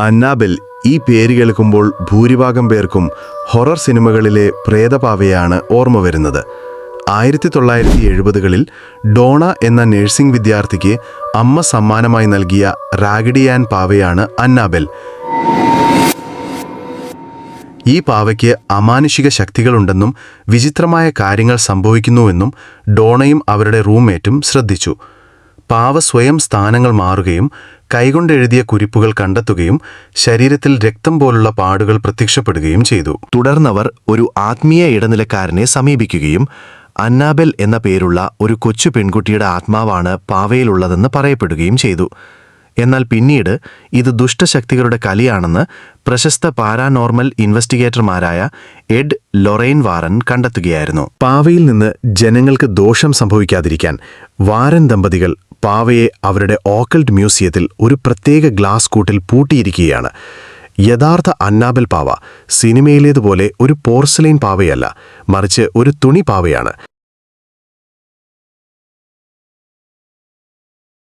Annabelle ഈ പേര് കേൾക്കുമ്പോൾ ഭൂരിഭാഗം പേർക്കും ഹൊറർ സിനിമകളിലെ പ്രേതപാവയാണ് ഓർമ്മ വരുന്നത്. ആയിരത്തി തൊള്ളായിരത്തി എഴുപതുകളിൽ ഡോണ എന്ന നഴ്സിംഗ് വിദ്യാർത്ഥിക്ക് അമ്മ സമ്മാനമായി നൽകിയ റാഗിഡിയാൻ പാവയാണ് അന്നാബെൽ. ഈ പാവയ്ക്ക് അമാനുഷിക ശക്തികളുണ്ടെന്നും വിചിത്രമായ കാര്യങ്ങൾ സംഭവിക്കുന്നുവെന്നും ഡോണയും അവരുടെ റൂംമേറ്റും ശ്രദ്ധിച്ചു. പാവ സ്വയം സ്ഥാനങ്ങൾ മാറുകയും കൈകൊണ്ടെഴുതിയ കുരിപ്പുകൾ കണ്ടെത്തുകയും ശരീരത്തിൽ രക്തം പോലുള്ള പാടുകൾ പ്രത്യക്ഷപ്പെടുകയും ചെയ്തു. തുടർന്നവർ ഒരു ആത്മീയ ഇടനിലക്കാരനെ സമീപിക്കുകയും അന്നാബെൽ എന്ന പേരുള്ള ഒരു കൊച്ചു പെൺകുട്ടിയുടെ ആത്മാവാണ് പാവയിലുള്ളതെന്ന് പറയപ്പെടുകയും ചെയ്തു. എന്നാൽ പിന്നീട് ഇത് ദുഷ്ടശക്തികളുടെ കലിയാണെന്ന് പ്രശസ്ത പാരാനോർമൽ ഇൻവെസ്റ്റിഗേറ്റർമാരായ എഡ് ലൊറൈൻ വാറൻ കണ്ടെത്തുകയായിരുന്നു. പാവയിൽ നിന്ന് ജനങ്ങൾക്ക് ദോഷം സംഭവിക്കാതിരിക്കാൻ വാരൻ ദമ്പതികൾ പാവയെ അവരുടെ ഓക്കൾട്ട് മ്യൂസിയത്തിൽ ഒരു പ്രത്യേക ഗ്ലാസ് കൂട്ടിൽ പൂട്ടിയിരിക്കുകയാണ്. യഥാർത്ഥ അന്നാബൽ പാവ സിനിമയിലേതുപോലെ ഒരു പോർസലൈൻ പാവയല്ല മറിച്ച് ഒരു തുണി പാവയാണ്.